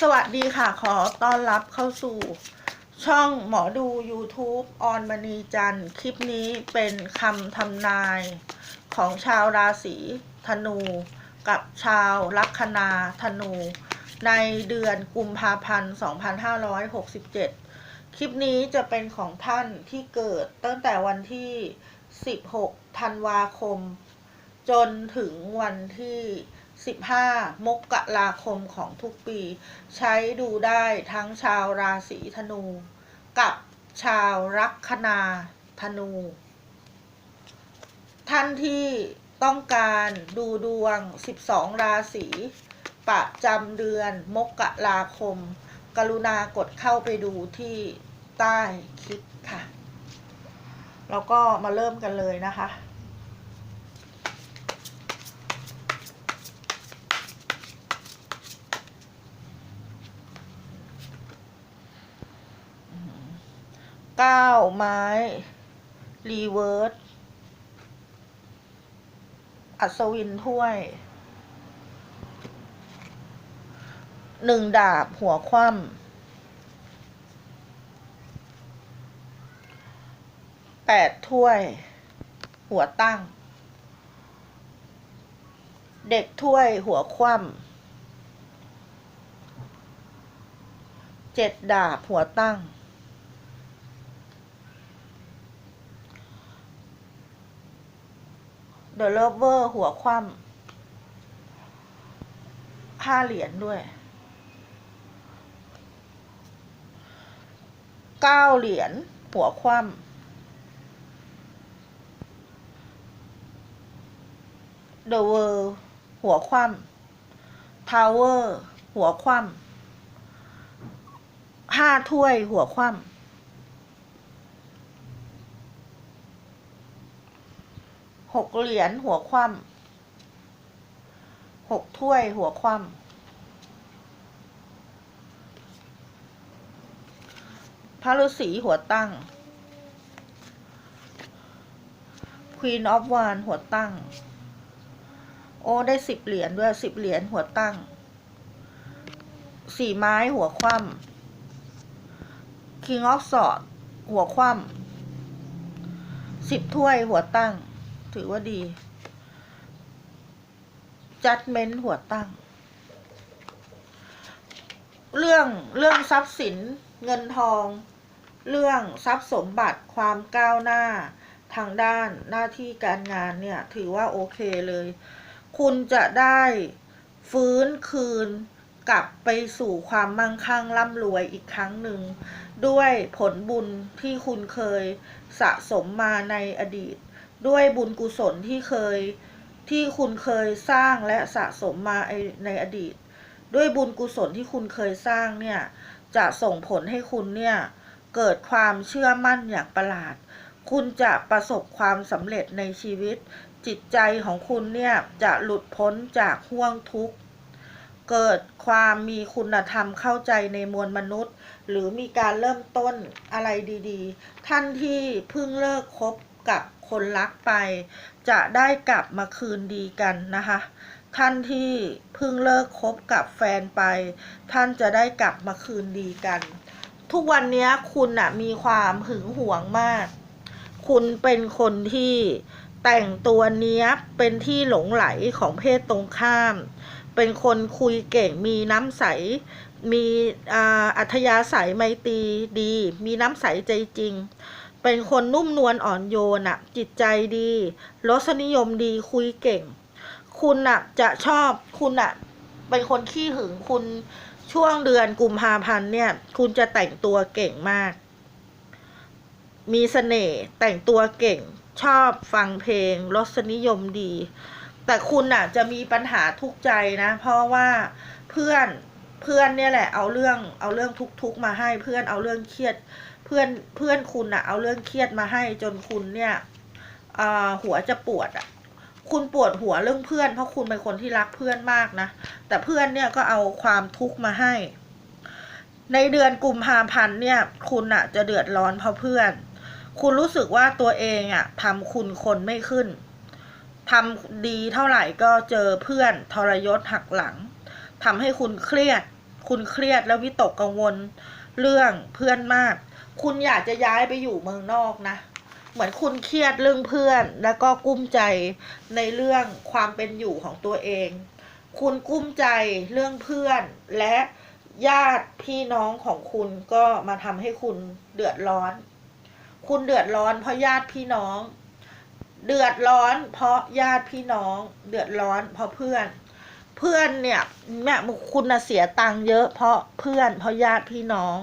สวัสดีค่ะ ขอต้อนรับเข้าสู่ช่องหมอดู YouTube ออนมณีจันทร์คลิปนี้เป็นคำทำนายของชาวราศีธนู กับชาวลัคนาธนู ในเดือนกุมภาพันธ์ 2567 คลิปนี้จะเป็นของท่านที่เกิดตั้งแต่วันที่ 16 ธันวาคม จนถึงวันที่ 15 มกราคมของทุกปี ใช้ดูได้ทั้งชาวราศีธนู กับชาวลัคนาธนู ท่านที่ต้องการดูดวง 12 ราศีประจำเดือนมกราคม กรุณากดเข้าไปดูที่ใต้คลิปค่ะ แล้วก็มาเริ่มกันเลยนะคะ เก้าไม้ รีเวิร์สอัศวินถ้วยหนึ่งดาบหัวคว่ำแปดถ้วย หัวตั้ง เด็กถ้วยหัวคว่ำเจ็ดดาบหัวตั้ง เดอะเลเวอร์หัวคว่ำห้าเหรียญด้วยเก้าเหรียญหัวคว่ำเดอะเวิร์หัวคว่ำทาวเวอร์ หัวคว่ำห้าถ้วย หัวคว่ำ หกเหรียญหัวคว่ำหกถ้วยหัวคว่ำพระฤาษีหัวตั้ง Queen of w a n d หัวตั้ง โอ้ ได้สิบเหรียญด้วยสิบเหรียญหัวตั้ง สี่ไม้หัวคว่ำ King of Swords หัวคว่ำสิบถ้วยหัวตั้ง ถือว่าดี judgment หัวตั้ง เรื่องเรื่องทรัพย์สินเงินทอง เรื่องทรัพย์สมบัติความก้าวหน้าทางด้านหน้าที่การงานเนี่ย ถือว่าโอเคเลย คุณจะได้ฟื้นคืนกลับไปสู่ความมั่งคั่งร่ำรวยอีกครั้งหนึ่ง ด้วยผลบุญที่คุณเคยสะสมมาในอดีต ด้วยบุญกุศลที่เคยที่คุณเคยสร้างและสะสมมาในอดีต ด้วยบุญกุศลที่คุณเคยสร้างเนี่ยจะส่งผลให้คุณเนี่ยเกิดความเชื่อมั่นอย่างประหลาด คุณจะประสบความสำเร็จในชีวิต จิตใจของคุณเนี่ยจะหลุดพ้นจากห่วงทุกข์ เกิดความมีคุณธรรมเข้าใจในมวลมนุษย์ หรือมีการเริ่มต้นอะไรดี ๆ ท่านที่เพิ่งเลิกคบกับ คนรักไป จะได้กลับมาคืนดีกันนะคะ ท่านที่เพิ่งเลิกคบกับแฟนไป ท่านจะได้กลับมาคืนดีกัน ทุกวันนี้คุณน่ะมีความหึงหวงมาก คุณเป็นคนที่แต่งตัวเนี้ยเป็นที่หลงไหลของเพศตรงข้าม เป็นคนคุยเก่งมีน้ำใส มีอาอัธยาศัยไมตรีดี มีน้ำใสใจจริง เป็นคนนุ่มนวลอ่อนโยนอะจิตใจดีรสนิยมดีคุยเก่ง คุณอะจะชอบคุณอะเป็นคนขี้หึงคุณช่วงเดือนกุมภาพันธ์เนี่ย คุณจะแต่งตัวเก่งมาก มีเสน่ห์แต่งตัวเก่ง ชอบฟังเพลงรสนิยมดี แต่คุณอะจะมีปัญหาทุกใจนะ เพราะว่าเพื่อนเพื่อนเนี่ยแหละเอาเรื่องเอาเรื่องทุกๆมาให้เพื่อนเอาเรื่องเครียด เพื่อนเพื่อนคุณอะเอาเรื่องเครียดมาให้จนคุณเนี่ยหัวจะปวดอะคุณปวดหัวเรื่องเพื่อน เพราะคุณเป็นคนที่รักเพื่อนมากนะ แต่เพื่อนเนี่ยก็เอาความทุกข์มาให้ ในเดือนกุมภาพันธ์เนี่ย คุณอะจะเดือดร้อนเพราะเพื่อน คุณรู้สึกว่าตัวเองอะทำคุณคนไม่ขึ้นทำดีเท่าไหร่ก็เจอเพื่อนทรยศหักหลังทำให้คุณเครียด คุณเครียดแล้ววิตกกังวลเรื่องเพื่อนมาก คุณอยากจะย้ายไปอยู่เมืองนอกนะ เหมือนคุณเครียดเรื่องเพื่อน แล้วก็กุ้มใจในเรื่องความเป็นอยู่ของตัวเอง คุณกุ้มใจเรื่องเพื่อนและญาติพี่น้องของคุณก็มาทำให้คุณเดือดร้อน คุณเดือดร้อนเพราะญาติพี่น้อง เดือดร้อนเพราะญาติพี่น้อง เดือดร้อนเพราะเพื่อน เพื่อนเนี่ยแม่คุณเสียตังค์เยอะเพราะเพื่อนเพราะญาติพี่น้อง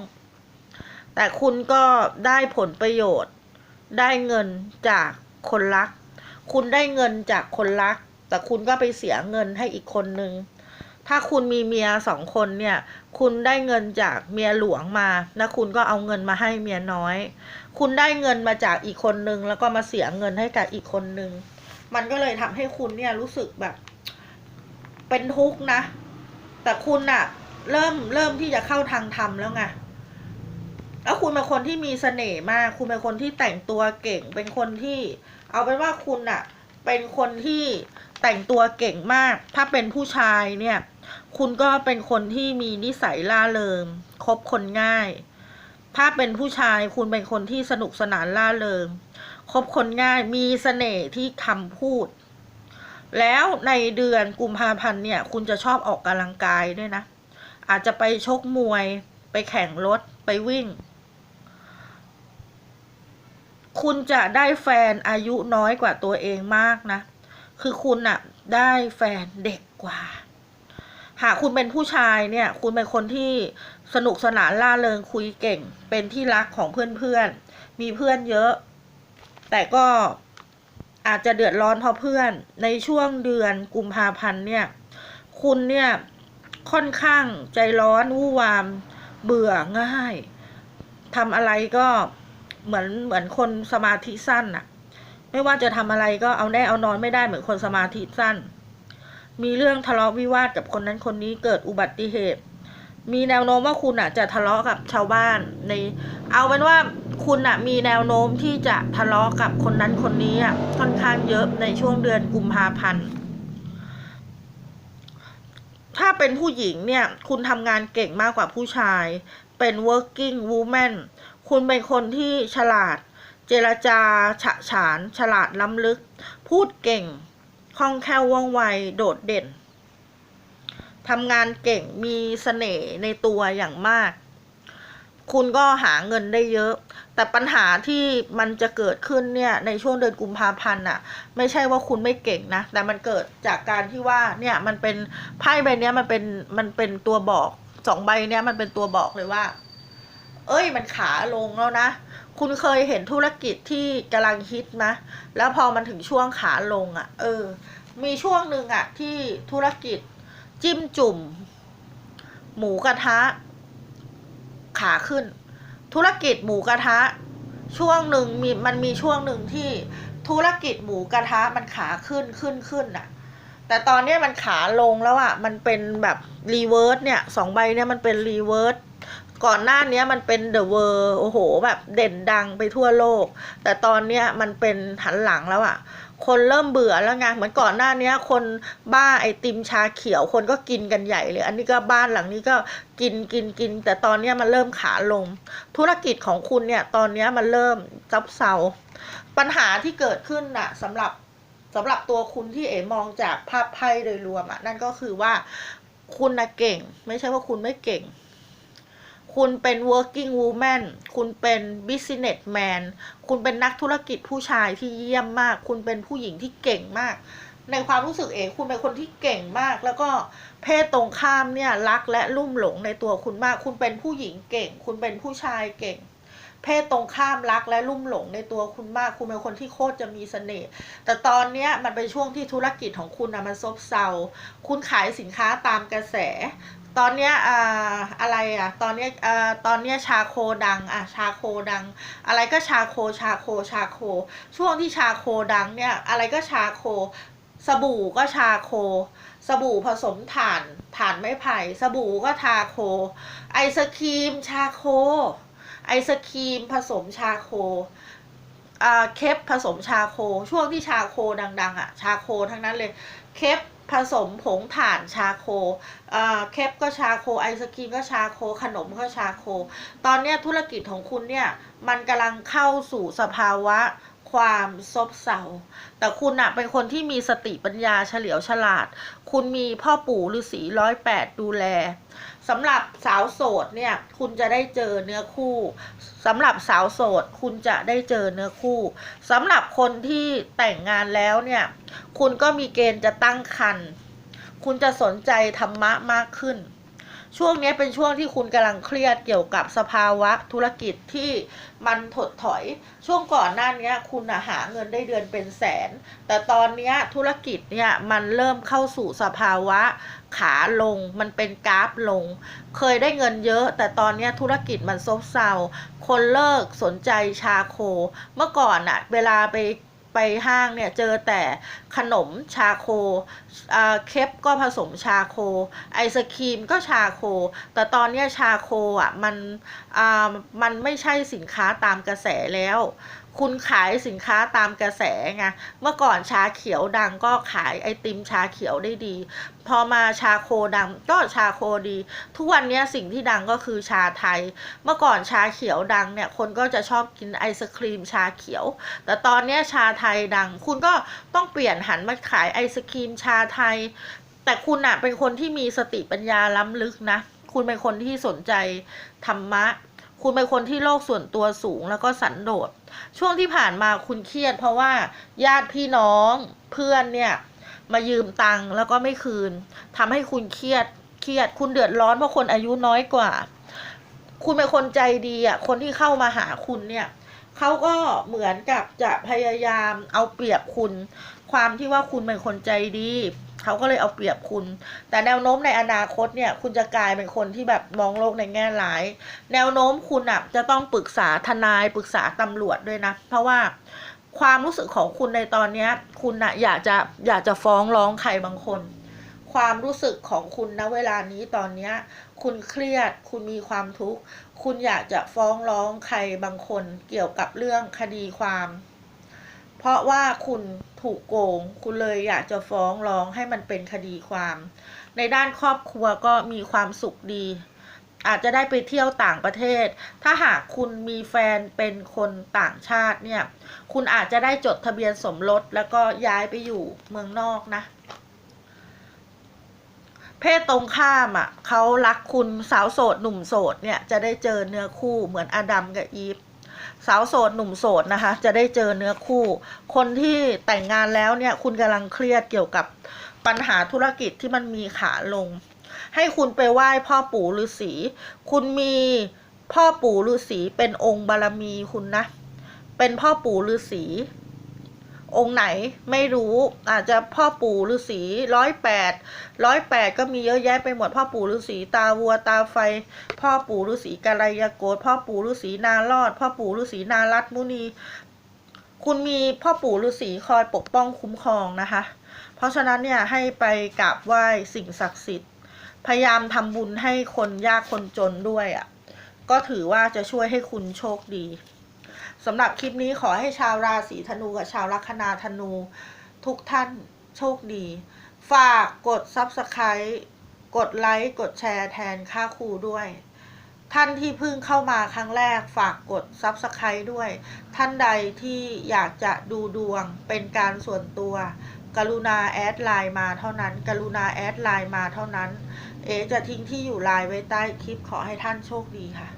แต่คุณก็ได้ผลประโยชน์ ได้เงินจากคนรัก คุณได้เงินจากคนรัก แต่คุณก็ไปเสียเงินให้อีกคนนึง ถ้าคุณมีเมียสองคนเนี่ย คุณได้เงินจากเมียหลวงมาแล้วคุณก็เอาเงินมาให้เมียน้อย คุณได้เงินมาจากอีกคนนึง แล้วก็มาเสียเงินให้กับอีกคนนึง มันก็เลยทำให้คุณเนี่ยรู้สึกแบบ เป็นทุกข์นะ แต่คุณอะเริ่มเริ่มที่จะเข้าทางธรรมแล้วไง แล้วคุณเป็นคนที่มีเสน่ห์มาก คุณเป็นคนที่แต่งตัวเก่ง เป็นคนที่ เอาเป็นว่าคุณอะเป็นคนที่แต่งตัวเก่งมาก ถ้าเป็นผู้ชายเนี่ย คุณก็เป็นคนที่มีนิสัยล่าเริงคบคนง่าย ถ้าเป็นผู้ชายคุณเป็นคนที่สนุกสนานล่าเริงคบคนง่าย มีเสน่ห์ที่คำพูด แล้วในเดือนกุมภาพันธ์เนี่ย คุณจะชอบออกกำลังกายด้วยนะ อาจจะไปชกมวย ไปแข่งรถ ไปวิ่ง คุณจะได้แฟนอายุน้อยกว่าตัวเองมากนะ คือคุณอะได้แฟนเด็กกว่า หากคุณเป็นผู้ชายเนี่ย คุณเป็นคนที่สนุกสนานล่าเริงคุยเก่ง เป็นที่รักของเพื่อนๆ มีเพื่อนเยอะ แต่ก็อาจจะเดือดร้อนเพราะเพื่อน ในช่วงเดือนกุมภาพันธ์เนี่ย คุณเนี่ยค่อนข้างใจร้อนวู่วามเบื่อง่ายทำอะไรก็ เหมือนเหมือนคนสมาธิสั้นน่ะไม่ว่าจะทำอะไรก็เอาแน่เอานอนไม่ได้เหมือนคนสมาธิสั้น มีเรื่องทะเลาะวิวาทกับคนนั้นคนนี้เกิดอุบัติเหตุ มีแนวโน้มว่าคุณอะ จะทะเลาะกับชาวบ้านใน เอาเป็นว่าคุณอะ มีแนวโน้มที่จะทะเลาะกับคนนั้นคนนี้อะค่อนข้างเยอะในช่วงเดือนกุมภาพันธ์ถ้าเป็นผู้หญิงเนี่ย คุณทำงานเก่งมากกว่าผู้ชาย เป็น working woman คุณเป็นคนที่ฉลาด เจรจา ฉะฉาน ฉลาดล้ำลึก พูดเก่ง คล่องแคล่วว่องไว โดดเด่น ทำงานเก่ง มีเสน่ห์ในตัวอย่างมาก คุณก็หาเงินได้เยอะ แต่ปัญหาที่มันจะเกิดขึ้นเนี่ยในช่วงเดือนกุมภาพันธ์น่ะ ไม่ใช่ว่าคุณไม่เก่งนะ แต่มันเกิดจากการที่ว่าเนี่ยมันเป็นไพ่ใบเนี้ยมันเป็นมันเป็นตัวบอกสองใบเนี้ยมันเป็นตัวบอกเลยว่า เอ้ยมันขาลงแล้วนะ คุณเคยเห็นธุรกิจที่กำลังฮิตไหมแล้วพอมันถึงช่วงขาลงอะ่ะ เออ มีช่วงหนึ่งอะ่ะ ที่ธุรกิจจิ้มจุ่ม หมูกระทะ ขาขึ้น ธุรกิจหมูกระทะ ช่วงหนึ่งมีมันมีช่วงหนึ่งที่ธุรกิจหมูกระทะมันขาขึ้นขึ้นขึ้นน่ะแต่ตอนนี้มันขาลงแล้วอะ่ะ มันเป็นแบบรีเวิร์สเนี่ยสองใบเนี่ยมันเป็นรีเวิร์ส ก่อนหน้านี้มันเป็นเดอะเวอร์โอ้โห แบบเด่นดังไปทั่วโลก แต่ตอนเนี้ยมันเป็นหันหลังแล้วอะ่ะคนเริ่มเบื่อแล้วไงเหมือนก่อนหน้านี้คนบ้าไอติมชาเขียวคนก็กินกันใหญ่เลย อันนี้ก็บ้านหลังนี้ก็กินกินกิน แต่ตอนนี้มันเริ่มขาลง ธุรกิจของคุณเนี่ย ตอนนี้มันเริ่มซับเซาปัญหาที่เกิดขึ้นน่ะสำหรับสำหรับตัวคุณที่เอ๋มองจากภาพไพ่โดยรวมอะนั่นก็คือว่าคุณนะเก่ง ไม่ใช่ว่าคุณไม่เก่ง คุณเป็น working woman คุณเป็น businessman คุณเป็นนักธุรกิจผู้ชายที่เยี่ยมมาก คุณเป็นผู้หญิงที่เก่งมาก ในความรู้สึกเองคุณเป็นคนที่เก่งมาก แล้วก็เพศตรงข้ามเนี่ยรักและลุ่มหลงในตัวคุณมาก คุณเป็นผู้หญิงเก่ง คุณเป็นผู้ชายเก่ง เพศตรงข้ามรักและลุ่มหลงในตัวคุณมาก คุณเป็นคนที่โคตรจะมีเสน่ห์ แต่ตอนเนี้ยมันเป็นช่วงที่ธุรกิจของคุณนะมันซบเซา คุณขายสินค้าตามกระแส ตอนเนี้ยอ่าอะไรอะ ตอนเนี้ยอ่าตอนเนี้ยชาโคดังอะชาโคดัง อะไรก็ชาโคชาโคชาโค ช่วงที่ชาโคดังเนี่ยอะไรก็ชาโค สบู่ก็ชาโค สบู่ผสมถ่านถ่านไม้ไผ่ สบู่ก็ทาโค ไอศครีมชาโค ไอศครีมผสมชาโคอ่าเคปผสมชาโค ช่วงที่ชาโคดัง ๆ อะ ชาโคทั้งนั้นเลย เคป ผสมผงถ่านชาโคเคปก็ชาโคไอศครีมก็ชาโค ขนมก็ชาโค ตอนนี้ธุรกิจของคุณเนี่ย มันกำลังเข้าสู่สภาวะ ความซบเซาแต่คุณอะเป็นคนที่มีสติปัญญาเฉลียวฉลาด คุณมีพ่อปู่ฤาษีร้อยแปดดูแลสำหรับสาวโสดเนี่ย คุณจะได้เจอเนื้อคู่สำหรับสาวโสด คุณจะได้เจอเนื้อคู่สำหรับคนที่แต่งงานแล้วเนี่ย คุณก็มีเกณฑ์จะตั้งครรภ์คุณจะสนใจธรรมะมากขึ้น ช่วงนี้เป็นช่วงที่คุณกำลังเครียดเกี่ยวกับสภาวะธุรกิจที่มันถดถอย ช่วงก่อนหน้านี้คุณหาเงินได้เดือนเป็นแสน แต่ตอนนี้ธุรกิจเนี่ยมันเริ่มเข้าสู่สภาวะขาลง มันเป็นกราฟลง เคยได้เงินเยอะ แต่ตอนนี้ธุรกิจมันซบเซา คนเลิกสนใจชาโค เมื่อก่อนอะเวลาไป ไปห้างเนี่ยเจอแต่ขนมชาโคเคปก็ผสมชาโค ไอศครีมก็ชาโค แต่ตอนนี้ชาโคอะมันมันไม่ใช่สินค้าตามกระแสแล้ว คุณขายสินค้าตามกระแสไงเมื่อก่อนชาเขียวดังก็ขายไอติมชาเขียวได้ดี พอมาชาโคดังก็ชาโคดี ทุกวันนี้สิ่งที่ดังก็คือชาไทย เมื่อก่อนชาเขียวดังเนี่ยคนก็จะชอบกินไอศครีมชาเขียว แต่ตอนนี้ชาไทยดัง คุณก็ต้องเปลี่ยนหันมาขายไอศครีมชาไทย แต่คุณอะเป็นคนที่มีสติปัญญาล้ำลึกนะ คุณเป็นคนที่สนใจธรรมะ คุณเป็นคนที่โลกส่วนตัวสูงแล้วก็สันโดษ ช่วงที่ผ่านมาคุณเครียด เพราะว่าญาติพี่น้องเพื่อนเนี่ยมายืมตังค์แล้วก็ไม่คืนทำให้คุณเครียด เครียด คุณเดือดร้อนเพราะคนอายุน้อยกว่า คุณเป็นคนใจดีอะ คนที่เข้ามาหาคุณเนี่ย เขาก็เหมือนกับจะพยายามเอาเปรียบคุณ ความที่ว่าคุณเป็นคนใจดีเขาก็เลยเอาเปรียบคุณ แต่แนวโน้มในอนาคตเนี่ย คุณจะกลายเป็นคนที่แบบมองโลกในแง่ร้าย แนวโน้มคุณอะจะต้องปรึกษาทนายปรึกษาตำรวจด้วยนะ เพราะว่าความรู้สึกของคุณในตอนเนี้ยคุณอะอยากจะอยากจะฟ้องร้องใครบางคน ความรู้สึกของคุณณเวลานี้ตอนเนี้ยคุณเครียด คุณมีความทุกข์ คุณอยากจะฟ้องร้องใครบางคนเกี่ยวกับเรื่องคดีความ เพราะว่าคุณถูกโกง คุณเลยอยากจะฟ้องร้องให้มันเป็นคดีความ ในด้านครอบครัวก็มีความสุขดี อาจจะได้ไปเที่ยวต่างประเทศ ถ้าหากคุณมีแฟนเป็นคนต่างชาติเนี่ย คุณอาจจะได้จดทะเบียนสมรสแล้วก็ย้ายไปอยู่เมืองนอกนะ เพศตรงข้ามอะเขารักคุณสาวโสดหนุ่มโสดเนี่ยจะได้เจอเนื้อคู่เหมือนอดัมกับอีฟสาวโสดหนุ่มโสดนะคะ จะได้เจอเนื้อคู่ คนที่แต่งงานแล้วเนี่ยคุณกำลังเครียดเกี่ยวกับปัญหาธุรกิจที่มันมีขาลง ให้คุณไปไหว้พ่อปู่ฤาษีคุณมีพ่อปู่ฤาษีเป็นองค์บารมีคุณนะ เป็นพ่อปู่ฤาษี องค์ไหนไม่รู้อาจจะพ่อปู่ฤาษีร้อยแปดร้อยแปดก็มีเยอะแยะไปหมดพ่อปู่ฤาษีตาวัวตาไฟ พ่อปู่ฤาษีกาลยโกฏพ่อปู่ฤาษีนารอด พ่อปู่ฤาษีนารัตมุนี คุณมีพ่อปู่ฤาษีคอยปกป้องคุ้มครองนะคะ เพราะฉะนั้นเนี่ยให้ไปกราบไหว้สิ่งศักดิ์สิทธิ์ พยายามทำบุญให้คนยากคนจนด้วยอะ่ะก็ถือว่าจะช่วยให้คุณโชคดี สำหรับคลิปนี้ขอให้ชาวราศีธนูกับชาวลัคนาธนู ทุกท่านโชคดี ฝากกด Subscribe กดไลค์กดแชร์แทนค่าครูด้วย ท่านที่เพิ่งเข้ามาครั้งแรกฝากกด Subscribe ด้วย ท่านใดที่อยากจะดูดวงเป็นการส่วนตัว กรุณาแอดไลน์มาเท่านั้น กรุณาแอดไลน์มาเท่านั้น เอจะทิ้งที่อยู่ไลน์ไว้ใต้คลิปขอให้ท่านโชคดีค่ะ